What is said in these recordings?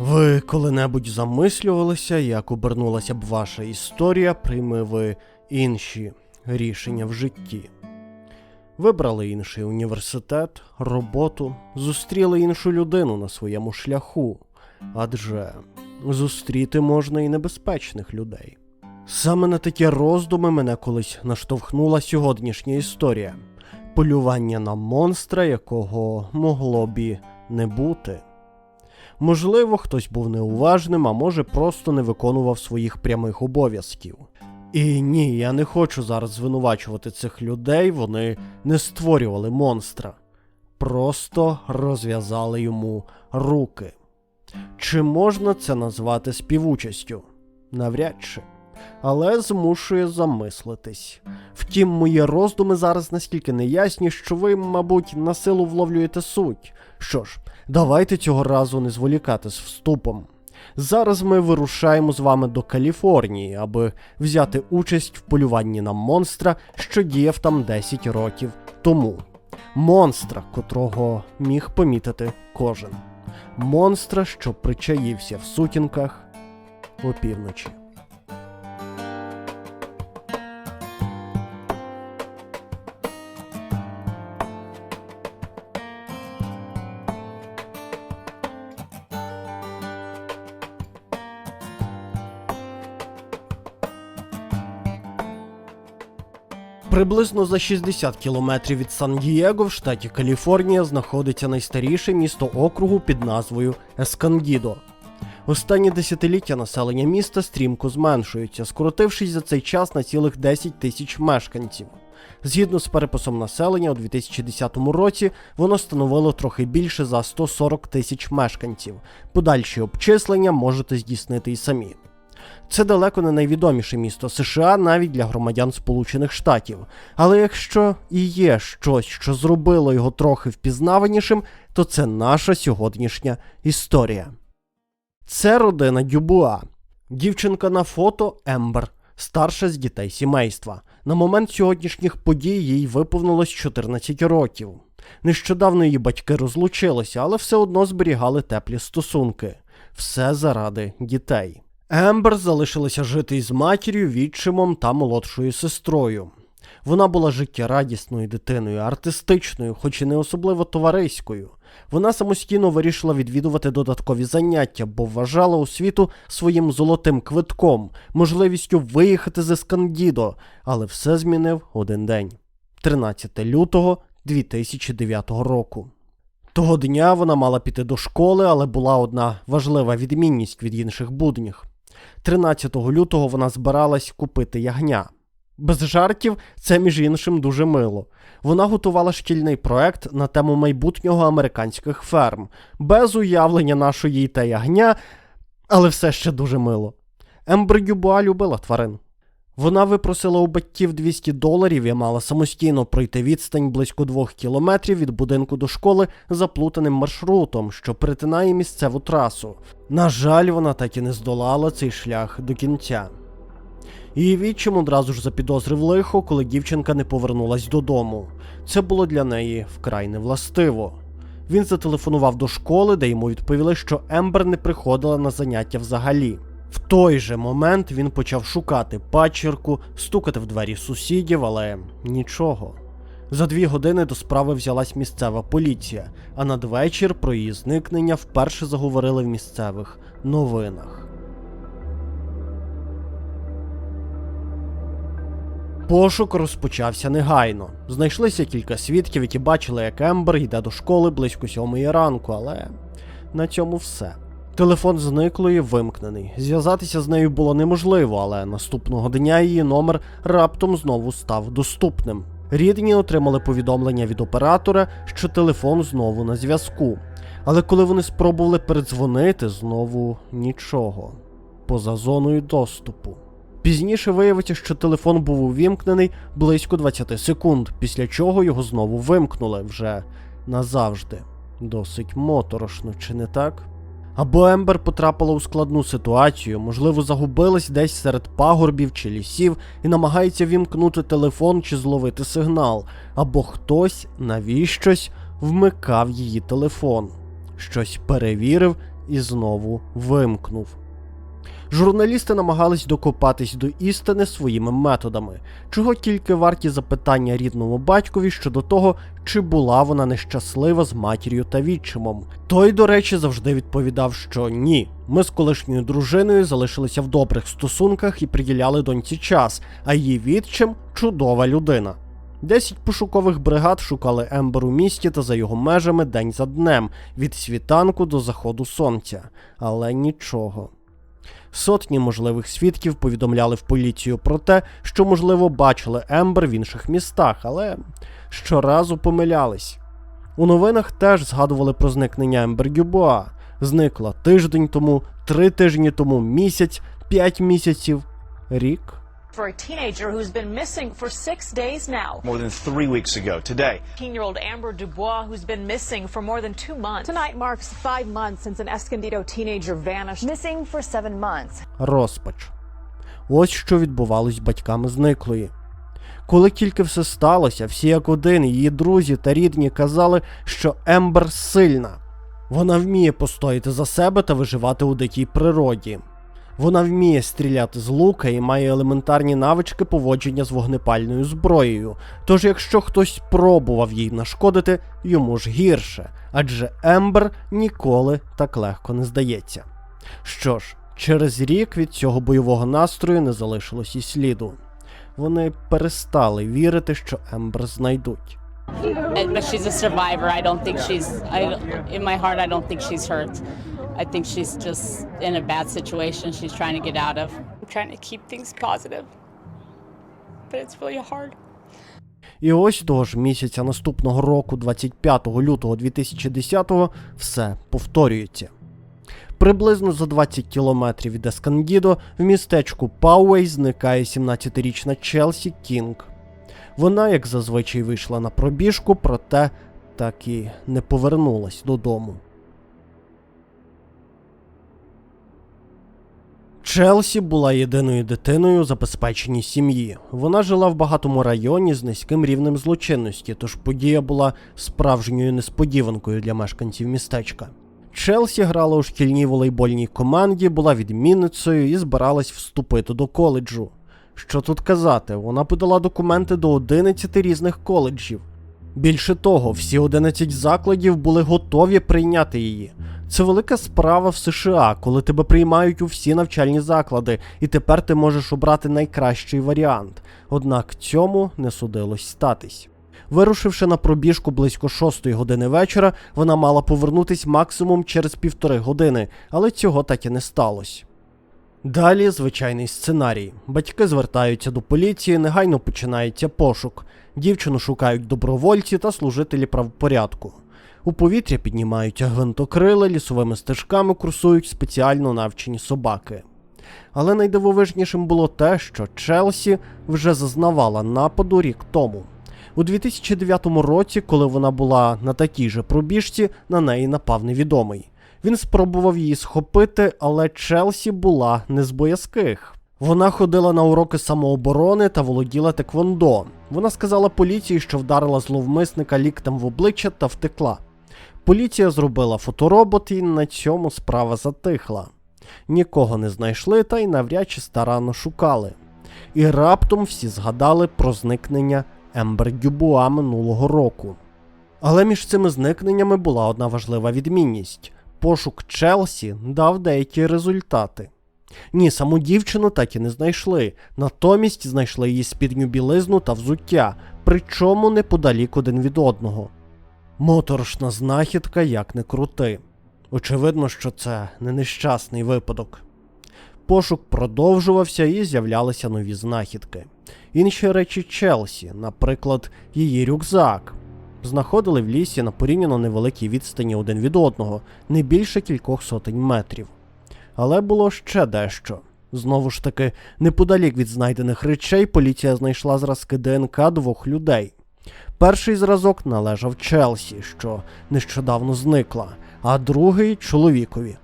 Ви коли-небудь замислювалися, як обернулася б ваша історія, прийми ви інші рішення в житті. Вибрали інший університет, роботу, зустріли іншу людину на своєму шляху, адже зустріти можна і небезпечних людей. Саме на такі роздуми мене колись наштовхнула сьогоднішня історія полювання на монстра, якого могло б і не бути. Можливо, хтось був неуважним, а може просто не виконував своїх прямих обов'язків. І ні, я не хочу зараз звинувачувати цих людей, вони не створювали монстра, просто розв'язали йому руки. Чи можна це назвати співучастю? Навряд чи. Але змушує замислитись. Втім, мої роздуми зараз наскільки неясні, що ви, мабуть, на силу вловлюєте суть. Що ж, давайте цього разу не зволікати з вступом. Зараз ми вирушаємо з вами до Каліфорнії, аби взяти участь в полюванні на монстра, що діяв там 10 років тому. Монстра, котрого міг помітити кожен. Монстра, що причаївся в сутінках опівночі. Приблизно за 60 кілометрів від Сан-Дієго в штаті Каліфорнія знаходиться найстаріше місто округу під назвою Ескангідо. Останні десятиліття населення міста стрімко зменшується, скоротившись за цей час на цілих 10 тисяч мешканців. Згідно з переписом населення у 2010 році воно становило трохи більше за 140 тисяч мешканців. Подальші обчислення можете здійснити і самі. Це далеко не найвідоміше місто США навіть для громадян Сполучених Штатів. Але якщо і є щось, що зробило його трохи впізнаванішим, то це наша сьогоднішня історія. Це родина Дюбуа. Дівчинка на фото Ембер, старша з дітей сімейства. На момент сьогоднішніх подій їй виповнилось 14 років. Нещодавно її батьки розлучилися, але все одно зберігали теплі стосунки. Все заради дітей. Ембер залишилася жити із матір'ю, відчимом та молодшою сестрою. Вона була життєрадісною дитиною, артистичною, хоч і не особливо товариською. Вона самостійно вирішила відвідувати додаткові заняття, бо вважала освіту своїм золотим квитком, можливістю виїхати з Ескандідо, але все змінив один день 13 лютого 2009 року. Того дня вона мала піти до школи, але була одна важлива відмінність від інших будніх. 13 лютого вона збиралась купити ягня. Без жартів, це між іншим дуже мило. Вона готувала шкільний проект на тему майбутнього американських ферм, без уявлення нашої та ягня, але все ще дуже мило. Ембер Дюбуа любила тварин. Вона випросила у батьків 200 доларів і мала самостійно пройти відстань близько двох кілометрів від будинку до школи заплутаним маршрутом, що перетинає місцеву трасу. На жаль, вона так і не здолала цей шлях до кінця. Її відчим одразу ж запідозрив лихо, коли дівчинка не повернулась додому. Це було для неї вкрай невластиво. Він зателефонував до школи, де йому відповіли, що Ембер не приходила на заняття взагалі. В той же момент він почав шукати пачірку, стукати в двері сусідів, але нічого. За дві години до справи взялась місцева поліція, а надвечір про її зникнення вперше заговорили в місцевих новинах. Пошук розпочався негайно. Знайшлися кілька свідків, які бачили, як Ембер йде до школи близько сьомої ранку, але на цьому все. Телефон зниклої вимкнений. Зв'язатися з нею було неможливо, але наступного дня її номер раптом знову став доступним. Рідні отримали повідомлення від оператора, що телефон знову на зв'язку. Але коли вони спробували передзвонити, знову нічого. Поза зоною доступу. Пізніше виявиться, що телефон був увімкнений близько 20 секунд, після чого його знову вимкнули вже назавжди. Досить моторошно, чи не так? Або Ембер потрапила у складну ситуацію, можливо, загубилась десь серед пагорбів чи лісів і намагається вімкнути телефон чи зловити сигнал, або хтось навіщось вмикав її телефон, щось перевірив і знову вимкнув. Журналісти намагались докопатись до істини своїми методами, чого тільки варті запитання рідному батькові щодо того, чи була вона нещаслива з матір'ю та відчимом. Той, до речі, завжди відповідав, що ні. Ми з колишньою дружиною залишилися в добрих стосунках і приділяли доньці час, а її відчим чудова людина. Десять пошукових бригад шукали Ембер у місті та за його межами день за днем, від світанку до заходу сонця, але нічого. Сотні можливих свідків повідомляли в поліцію про те, що, можливо, бачили Ембер в інших містах, але щоразу помилялись. У новинах теж згадували про зникнення Ембер Дюбуа. Зникла тиждень тому, три тижні тому, місяць, п'ять місяців, рік. For a teenager who's been missing for six days now. more than three weeks ago today. 18-year-old Amber Dubois, who's been missing for more than two months. Tonight marks five months since an Escondido teenager vanished. missing for seven months. розпач. Ось що відбувалось з батьками зниклої. Коли тільки все сталося, всі як один, її друзі та рідні казали, що Ембер сильна. Вона вміє постояти за себе та виживати у дикій природі. Вона вміє стріляти з лука і має елементарні навички поводження з вогнепальною зброєю. Тож, якщо хтось пробував їй нашкодити, йому ж гірше, адже Ембер ніколи так легко не здається. Що ж, через рік від цього бойового настрою не залишилось і сліду. Вони перестали вірити, що Ембер знайдуть. But she's a survivor. I don't think she's. I in my heart, I don't think she's hurt. I think she's just in a bad situation. She's trying to get out of. I'm trying to keep things positive, but it's really hard. І ось того ж місяця наступного року, 25 лютого 2010-го, все повторюється. Приблизно за 20 кілометрів від Ескандідо в містечку Пауей зникає 17-річна Челсі Кінг. Вона, як зазвичай, вийшла на пробіжку, проте так і не повернулась додому. Челсі була єдиною дитиною у забезпеченій сім'ї. Вона жила в багатому районі з низьким рівнем злочинності, тож подія була справжньою несподіванкою для мешканців містечка. Челсі грала у шкільній волейбольній команді, була відмінницею і збиралась вступити до коледжу. Що тут казати, вона подала документи до 11 різних коледжів. Більше того, всі 11 закладів були готові прийняти її. Це велика справа в США, коли тебе приймають у всі навчальні заклади, і тепер ти можеш обрати найкращий варіант. Однак цьому не судилось статись. Вирушивши на пробіжку близько шостої години вечора, вона мала повернутись максимум через півтори години, але цього так і не сталося. Далі звичайний сценарій. Батьки звертаються до поліції, негайно починається пошук. Дівчину шукають добровольці та служителі правопорядку. У повітря піднімаються гвинтокрили, лісовими стежками курсують спеціально навчені собаки. Але найдивовижнішим було те, що Челсі вже зазнавала нападу рік тому. У 2009 році, коли вона була на такій же пробіжці, на неї напав невідомий. Він спробував її схопити, але Челсі була не з боязких. Вона ходила на уроки самооборони та володіла теквондо. Вона сказала поліції, що вдарила зловмисника ліктем в обличчя та втекла. Поліція зробила фоторобот і на цьому справа затихла. Нікого не знайшли та й навряд чи старанно шукали. І раптом всі згадали про зникнення Ембер Дюбуа минулого року. Але між цими зникненнями була одна важлива відмінність: пошук Челсі дав деякі результати. Ні, саму дівчину так і не знайшли, натомість знайшли її спідню білизну та взуття, причому неподалік один від одного. Моторошна знахідка як не крути. Очевидно, що це не нещасний випадок. Пошук продовжувався і з'являлися нові знахідки. Інші речі Челсі, наприклад, її рюкзак, знаходили в лісі на порівняно невеликій відстані один від одного, не більше кількох сотень метрів. Але було ще дещо. Знову ж таки, неподалік від знайдених речей поліція знайшла зразки ДНК двох людей. Перший зразок належав Челсі, що нещодавно зникла, а другий чоловікові.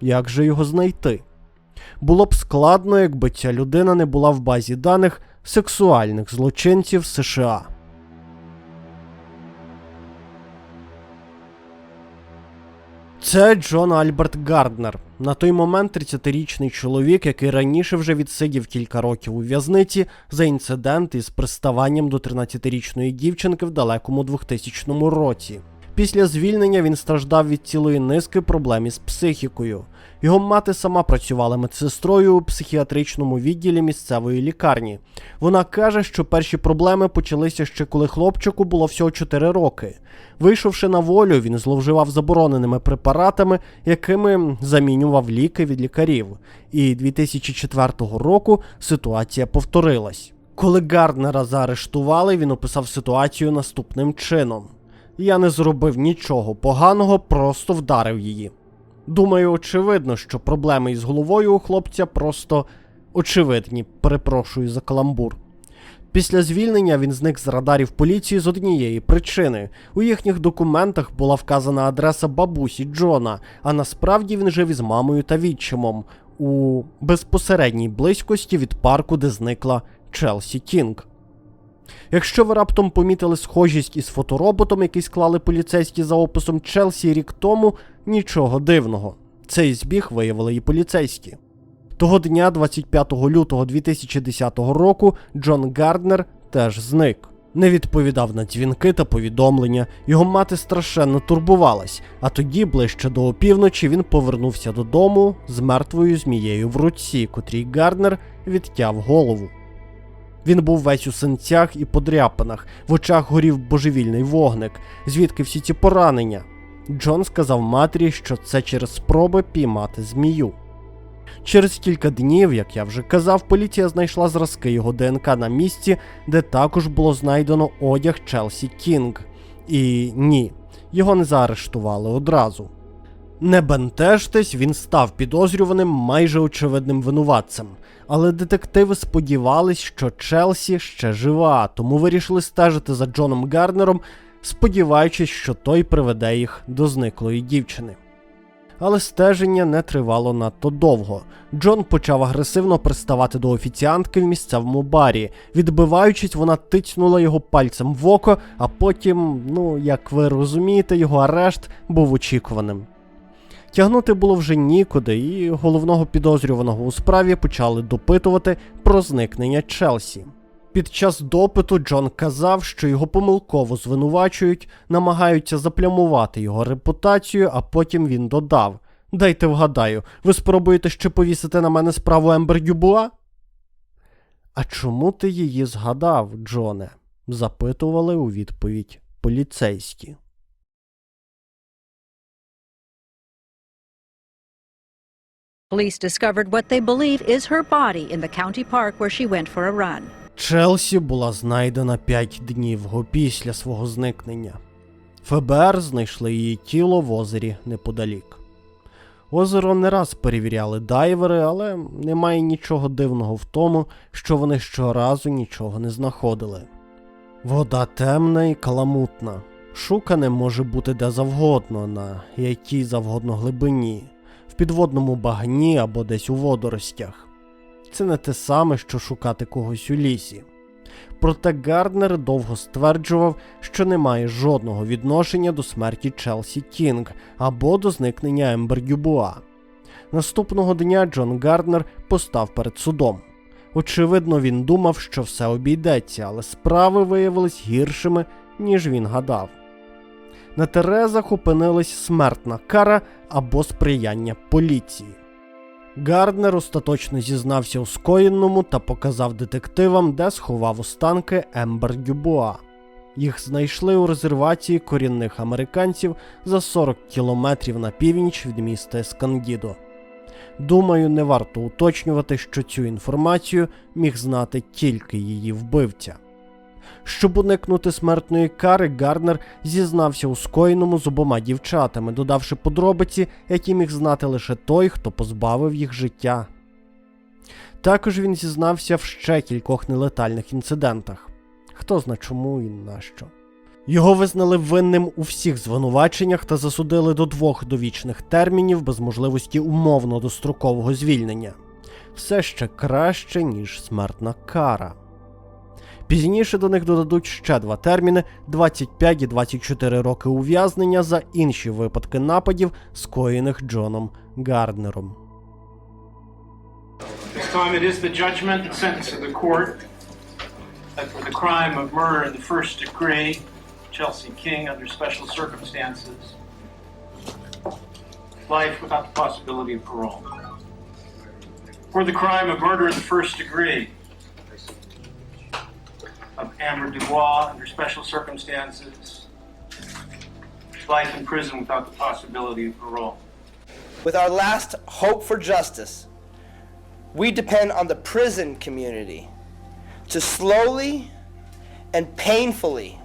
Як же його знайти? Було б складно, якби ця людина не була в базі даних сексуальних злочинців США. Це Джон Альберт Гарднер. На той момент 30-річний чоловік, який раніше вже відсидів кілька років у в'язниці за інцидент із приставанням до 13-річної дівчинки в далекому 2000 році. Після звільнення він страждав від цілої низки проблем із психікою. Його мати сама працювала медсестрою у психіатричному відділі місцевої лікарні. Вона каже, що перші проблеми почалися ще коли хлопчику було всього 4 роки. Вийшовши на волю, він зловживав забороненими препаратами, якими замінював ліки від лікарів. І 2004 року ситуація повторилась. Коли Гарднера заарештували, він описав ситуацію наступним чином: Я не зробив нічого поганого, просто вдарив її. Думаю, очевидно, що проблеми із головою у хлопця просто очевидні. Перепрошую за каламбур. Після звільнення він зник з радарів поліції з однієї причини. У їхніх документах була вказана адреса бабусі Джона, а насправді він жив із мамою та відчимом у безпосередній близькості від парку, де зникла Челсі Кінг. Якщо ви раптом помітили схожість із фотороботом, який склали поліцейські за описом Челсі рік тому, нічого дивного. Цей збіг виявили і поліцейські. Того дня, 25 лютого 2010 року, Джон Гарднер теж зник. Не відповідав на дзвінки та повідомлення. Його мати страшенно турбувалась, а тоді, ближче до опівночі, він повернувся додому з мертвою змією в руці, котрій Гарднер відтяв голову. Він був весь у синцях і подряпинах, в очах горів божевільний вогник. Звідки всі ці поранення? Джон сказав матері, що це через спроби піймати змію. Через кілька днів, як я вже казав, поліція знайшла зразки його ДНК на місці, де також було знайдено одяг Челсі Кінг. І ні, його не заарештували одразу. Не бентежтесь, він став підозрюваним майже очевидним винуватцем. Але детективи сподівались, що Челсі ще жива, тому вирішили стежити за Джоном Гарнером, сподіваючись, що той приведе їх до зниклої дівчини. Але стеження не тривало надто довго. Джон почав агресивно приставати до офіціантки в місцевому барі. Відбиваючись, вона тицнула його пальцем в око, а потім, ну як ви розумієте, його арешт був очікуваним. Тягнути було вже нікуди, і головного підозрюваного у справі почали допитувати про зникнення Челсі. Під час допиту Джон казав, що його помилково звинувачують, намагаються заплямувати його репутацію, а потім він додав: Дайте вгадаю, ви спробуєте ще повісити на мене справу Ембер Дюбуа? А чому ти її згадав, Джоне? запитували у відповідь поліцейські. Police discovered what they believe is her body in the county park where she went for a run. Челсі була знайдена 5 днів після свого зникнення. ФБР знайшли її тіло в озері неподалік. Озеро не раз перевіряли дайвери, але немає нічого дивного в тому, що вони щоразу нічого не знаходили. Вода темна і каламутна. Шукане може бути де завгодно, на якій завгодно глибині, підводному багні або десь у водоростях. Це не те саме, що шукати когось у лісі. Проте Гарднер довго стверджував, що не має жодного відношення до смерті Челсі Кінг або до зникнення Ембер Дюбуа. Наступного дня Джон Гарднер постав перед судом. Очевидно, він думав, що все обійдеться, але справи виявились гіршими, ніж він гадав. На Терезах опинилась смертна кара або сприяння поліції. Гарднер остаточно зізнався у скоєнному та показав детективам, де сховав останки Ембер Дюбуа. Їх знайшли у резервації корінних американців за 40 кілометрів на північ від міста Ескандідо. Думаю, не варто уточнювати, що цю інформацію міг знати тільки її вбивця. Щоб уникнути смертної кари, Гарнер зізнався у скоєному з обома дівчатами, додавши подробиці, які міг знати лише той, хто позбавив їх життя. Також він зізнався в ще кількох нелетальних інцидентах. Хто зна чому і нащо. Його визнали винним у всіх звинуваченнях та засудили до двох довічних термінів без можливості умовно дострокового звільнення. Все ще краще, ніж смертна кара. Пізніше до них додадуть ще два терміни: 25 і 24 роки ув'язнення за інші випадки нападів, скоєних Джоном Гарднером. This time it is the judgment and sentence of the court that for the crime of murder in the first degree, Chelsea King, under special circumstances, life without the possibility of parole. For the crime of murder in the first degree of Amber Dubois, under special circumstances, life in prison without the possibility of parole. With our last hope for justice, we depend on the prison community to slowly and painfully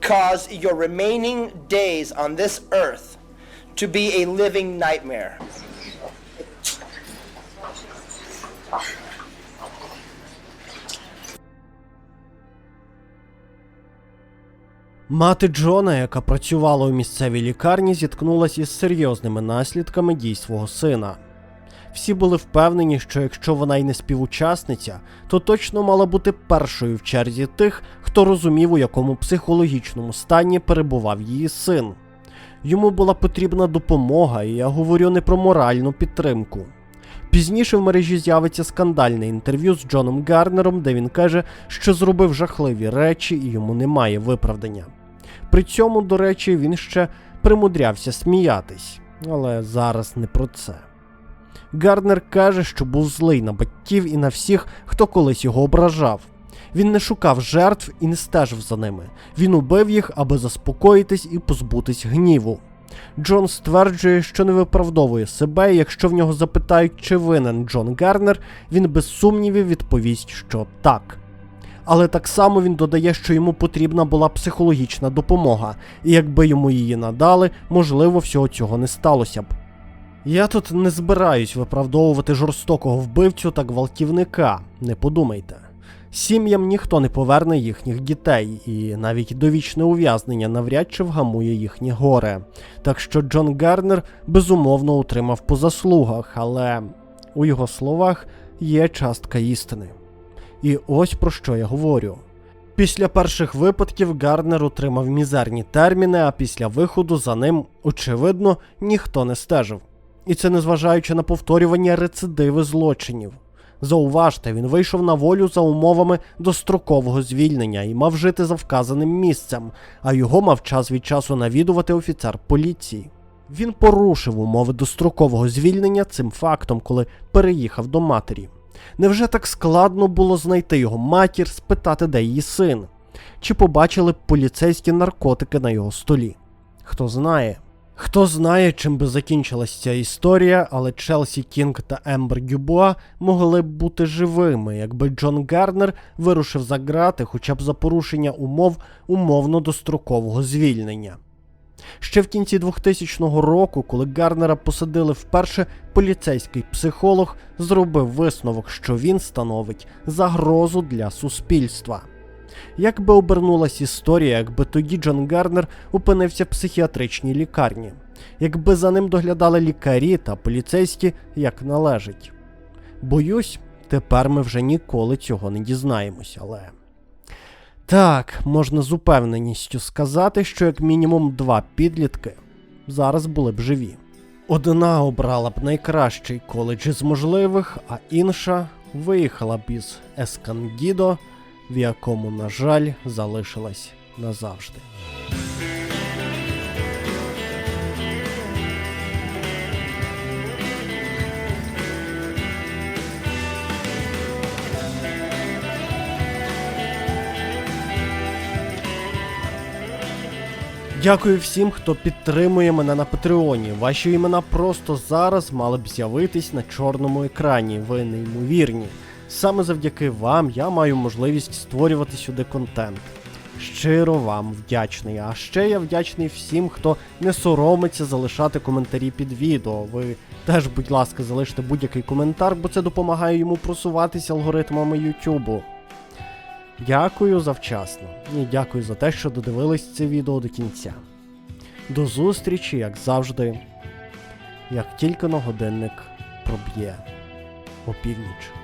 cause your remaining days on this earth to be a living nightmare. Мати Джона, яка працювала у місцевій лікарні, зіткнулася із серйозними наслідками дій свого сина. Всі були впевнені, що якщо вона й не співучасниця, то точно мала бути першою в черзі тих, хто розумів, у якому психологічному стані перебував її син. Йому була потрібна допомога, і я говорю не про моральну підтримку. Пізніше в мережі з'явиться скандальне інтерв'ю з Джоном Гарнером, де він каже, що зробив жахливі речі і йому немає виправдання. При цьому, до речі, він ще примудрявся сміятись, але зараз не про це. Гарнер каже, що був злий на батьків і на всіх, хто колись його ображав. Він не шукав жертв і не стежив за ними. Він убив їх, аби заспокоїтись і позбутись гніву. Джон стверджує, що не виправдовує себе, і якщо в нього запитають, чи винен Джон Гарнер, він без сумнівів відповість, що так. Але так само він додає, що йому потрібна була психологічна допомога, і якби йому її надали, можливо, всього цього не сталося б. Я тут не збираюсь виправдовувати жорстокого вбивцю та гвалтівника, не подумайте. Сім'ям ніхто не поверне їхніх дітей, і навіть довічне ув'язнення навряд чи вгамує їхнє горе. Так що Джон Гарнер безумовно утримав по заслугах, але у його словах є частка істини. І ось про що я говорю. Після перших випадків Гарнер отримав мізерні терміни, а після виходу за ним, очевидно, ніхто не стежив. І це незважаючи на повторювання рецидиви злочинів. Зауважте, він вийшов на волю за умовами дострокового звільнення і мав жити за вказаним місцем, а його мав час від часу навідувати офіцер поліції. Він порушив умови дострокового звільнення цим фактом, коли переїхав до матері. Невже так складно було знайти його матір, спитати, де її син? Чи побачили поліцейські наркотики на його столі? Хто знає. Хто знає, чим би закінчилась ця історія, але Челсі Кінг та Ембер Дюбуа могли б бути живими, якби Джон Гарнер вирушив за грати хоча б за порушення умов умовно дострокового звільнення. Ще в кінці 2000 року, коли Гарнера посадили вперше, поліцейський психолог зробив висновок, що він становить загрозу для суспільства. Як би обернулась історія, якби тоді Джон Гарнер опинився в психіатричній лікарні, якби за ним доглядали лікарі та поліцейські як належить. Боюсь, тепер ми вже ніколи цього не дізнаємось, але. Так, можна з упевненістю сказати, що як мінімум два підлітки зараз були б живі. Одна обрала б найкращий коледж із можливих, а інша виїхала б із Ескангідо, в якому, на жаль, залишилась назавжди. Дякую всім, хто підтримує мене на Патреоні. Ваші імена просто зараз мали б з'явитись на чорному екрані. Ви неймовірні. Саме завдяки вам я маю можливість створювати сюди контент. Щиро вам вдячний. А ще я вдячний всім, хто не соромиться залишати коментарі під відео. Ви теж, будь ласка, залиште будь-який коментар, бо це допомагає йому просуватися алгоритмами Ютубу. Дякую завчасно і дякую за те, що додивились це відео до кінця. До зустрічі, як завжди, як тільки на годинник проб'є опівніч.